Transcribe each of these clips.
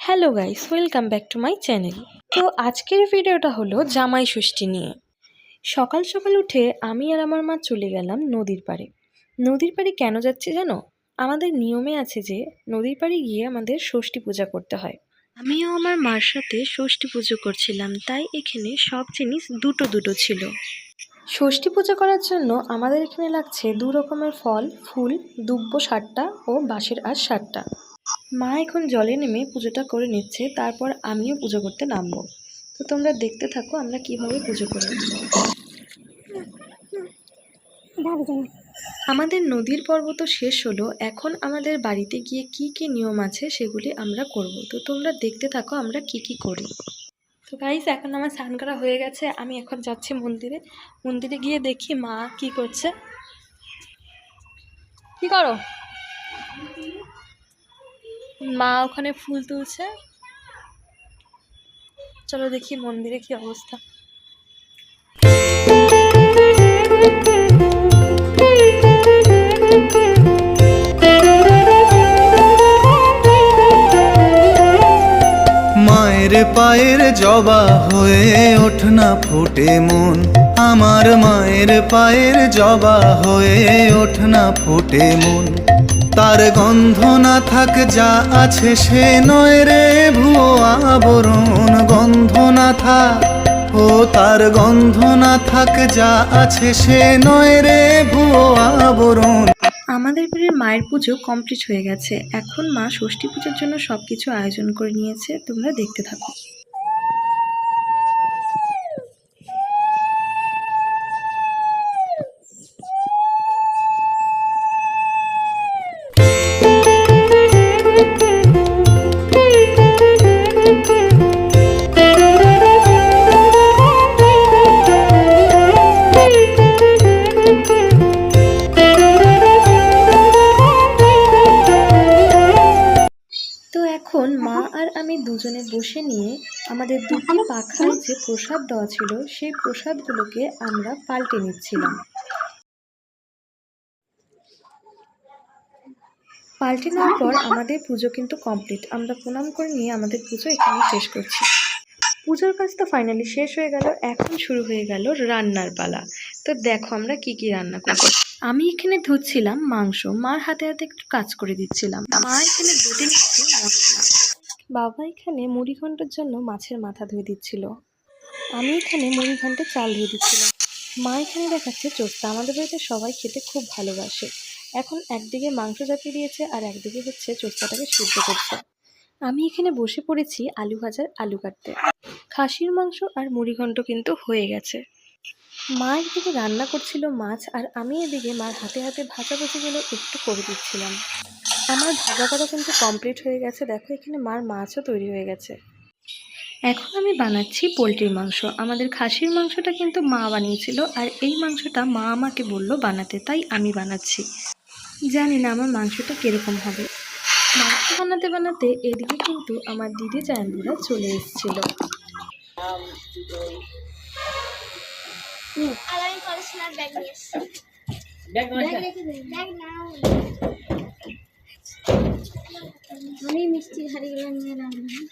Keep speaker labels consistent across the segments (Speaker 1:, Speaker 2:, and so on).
Speaker 1: Hello guys, welcome back to my channel. তো আজকের ভিডিওটা হলো জামাই ষষ্ঠী নিয়ে। সকাল সকাল উঠে আমি আর আমার মা চলে গেলাম নদীর পাড়ে। নদীর পাড়ে কেন যাচ্ছি জানো? আমাদের নিয়মে আছে যে নদীর পাড়ে গিয়ে আমাদের ষষ্ঠী পূজা করতে হয়। আমিও আমার মার সাথে ষষ্ঠী পুজো করছিলাম, তাই এখানে সব জিনিস দুটো দুটো ছিল। ষষ্ঠী পূজা করার জন্য আমাদের এখানে লাগছে দু রকমের ফল, ফুল দুব্য ষাটটা ও বাঁশের আর ষাটটা মা এখন জলে নেমে পুজোটা করে নিচ্ছে, তারপর আমিও পুজো করতে নামবো। তো তোমরা দেখতে থাকো, আমরা কীভাবে পুজো করি। আমাদের নদীর পর্ব তো শেষ হলো, এখন আমাদের বাড়িতে গিয়ে কি কি নিয়ম আছে সেগুলি আমরা করব। তো তোমরা দেখতে থাকো, আমরা কি কি করি। তো গাইস এখন আমার স্নান করা হয়ে গেছে, আমি এখন যাচ্ছি মন্দিরে। মন্দিরে গিয়ে দেখি মা কি করছে। কি করো? মা ওখানে ফুল তুলছে। চলো দেখি মন্দিরে কি অবস্থা।
Speaker 2: মায়ের পায়ের জবা হয়ে ওঠ না ফুটে মন। আমার মায়ের পায়ের জবা হয়ে ওঠ না ফুটে মন। তার গন্ধ না থাক, যা আছে সে নয় রে ভুয়ো আবরণ। গন্ধ না থাক, ও তার গন্ধ না থাক, যা আছে সে নয় রে ভুয়ো আবরণ।
Speaker 1: আমাদের বাড়ির মায়ের পুজো কমপ্লিট হয়ে গেছে। এখন মা ষষ্ঠী পুজোর জন্য সব কিছু আয়োজন করে নিয়েছে, তোমরা দেখতে থাকো। বসে নিয়ে আমাদের দুটি পাখায় যে প্রসাদ দেওয়া ছিল সেই প্রসাদগুলোকে আমরা পাল্টে নিচ্ছিলাম। পাল্টে নেওয়ার পর আমাদের পুজো কিন্তু কমপ্লিট। আমরা প্রণাম করে নিয়ে আমাদের পুজো এখানে শেষ করছি। পুজোর কাজ তো ফাইনালি শেষ হয়ে গেল। এখন শুরু হয়ে গেল রান্নার পালা। তো দেখো আমরা কি কি রান্না করব। আমি এখানে ধুচ্ছিলাম মাংস। মার হাতে হাতে একটু কাজ করে দিচ্ছিলাম। মা এখানে নিচ্ছে মশলা বাবা এখানে মুড়ি ঘণ্টার জন্য মাছের মাথা ধুয়ে দিচ্ছিল। আমি এখানে মুড়ি চাল ধুয়ে দিচ্ছিলাম। মা এখানে দেখাচ্ছে চোস্তা। আমাদের বাড়িতে সবাই খেতে খুব ভালোবাসে। এখন একদিকে মাংস চাপিয়ে দিয়েছে আর একদিকে হচ্ছে চোস্তাটাকে সিদ্ধ করছে। আমি এখানে বসে পড়েছি আলু ভাজার আলু কাটতে। খাসির মাংস আর মুড়ি ঘন্ট কিন্তু হয়ে গেছে। মা একদিকে রান্না করছিল মাছ আর আমি এদিকে মার হাতে হাতে ভাজা ভুজিগুলো একটু করে দিচ্ছিলাম। আমার ভাজা করা কিন্তু কমপ্লিট হয়ে গেছে। দেখো এখানে মার মাছও তৈরি হয়ে গেছে। এখন আমি বানাচ্ছি পোলট্রির মাংস। আমাদের খাসির মাংসটা কিন্তু মা বানিয়েছিল আর এই মাংসটা মা আমাকে বলল বানাতে তাই আমি বানাচ্ছি। জানি না আমার মাংসটা কীরকম হবে। মাংস বানাতে বানাতে এদিকে কিন্তু আমার দিদি জায়ম্বুরা চলে এসেছিল।
Speaker 3: ব্যাগ নিয়ে ব্যাগ রেখে ব্যাগ নাও। আমি মিষ্টির হাড়িগুলো নিয়ে রাখলাম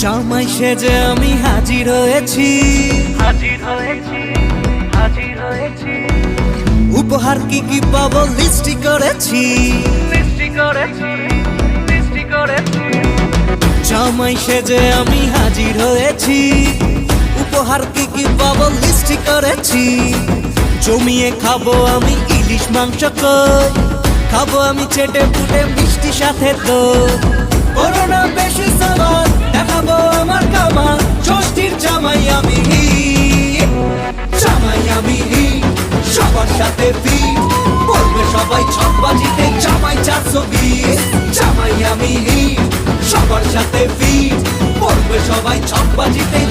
Speaker 2: জামাই সেজে আমি হাজির হয়েছি
Speaker 4: হাজির হয়েছি। হাজির হয়েছি।
Speaker 2: উপহার কি কি পাবো? লিস্টি করেছি। জামাই সেজে আমি হাজির হয়েছি। উপহার কি কি পাবো? লিস্টি করেছি। জমিয়ে খাব আমি ইলিশ মাংস কই খাব আমি চেটে পুটে মিষ্টি সাথে তো করোনা বেশি আমি সবার সাথে ফিট বলবে সবাই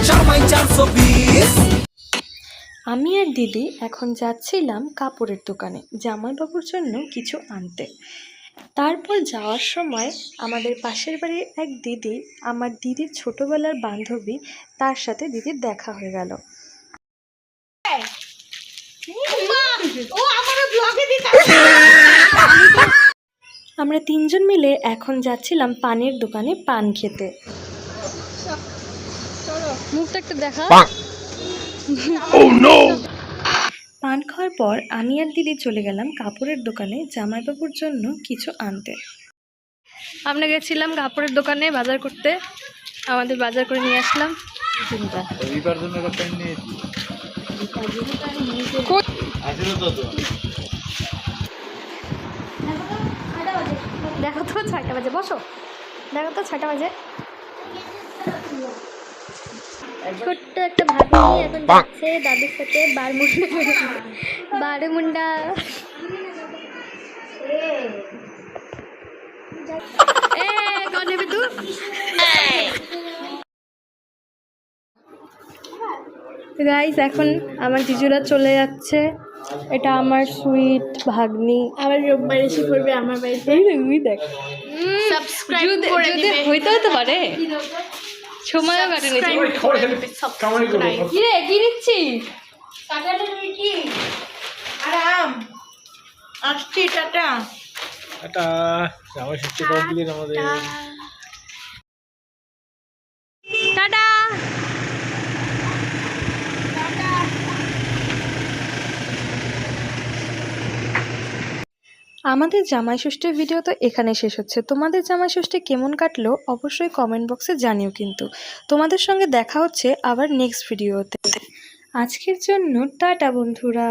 Speaker 2: জামাই চারশো বিশ আমি
Speaker 1: আর দিদি এখন যাচ্ছিলাম কাপড়ের দোকানে জামাইবাবুর জন্য কিছু আনতে। তারপর যাওয়ার সময় আমাদের পাশের বাড়ির এক দিদি আমার দিদির ছোটবেলার বান্ধবী তার সাথে দিদির দেখা হয়ে গেল।
Speaker 3: ও আমারও ব্লগে দিতে
Speaker 1: আমরা তিনজন মিলে এখন যাচ্ছিলাম পানের দোকানে পান খেতে। মুখটা একটু দেখা। পান। খাওয়ার পর আমি আর দিদি চলে গেলাম কাপড়ের দোকানে জামাইবাবুর জন্য কিছু আনতে। আমরা গেছিলাম কাপড়ের দোকানে বাজার করতে। আমাদের বাজার করে নিয়ে আসলাম। দেখো তো ছয়টা বাজে বসো। দেখো তো ছয়টা বাজে। ছোট্ট একটা ভাবি এখন যাচ্ছে দাদুর সাথে বারমুন্ডা। বারমুন্ডা। নেবে গাইস এখন আমার জিজুরা চলে যাচ্ছে। এটা আমার সুইট ভাগ্নি।
Speaker 3: আবার রোববার এসে পড়বে আমার বাড়িতে।
Speaker 1: তুই দেখ।
Speaker 3: সাবস্ক্রাইব করে দিবে।
Speaker 1: হইতে হতে পারে। সময়ও কাটেনি
Speaker 3: সাবস্ক্রাইব
Speaker 1: কি রে কি?
Speaker 3: আরাম। আসছি টাটা।
Speaker 5: একটা জামা ষষ্ঠী কমপ্লিট আমাদের।
Speaker 1: আমাদের জামাই ষষ্ঠীর ভিডিও তো এখানে শেষ হচ্ছে। তোমাদের জামাই ষষ্ঠী কেমন কাটলো অবশ্যই কমেন্ট বক্সে জানিও কিন্তু। তোমাদের সঙ্গে দেখা হচ্ছে আবার নেক্সট ভিডিওতে আজকের জন্য টাটা বন্ধুরা।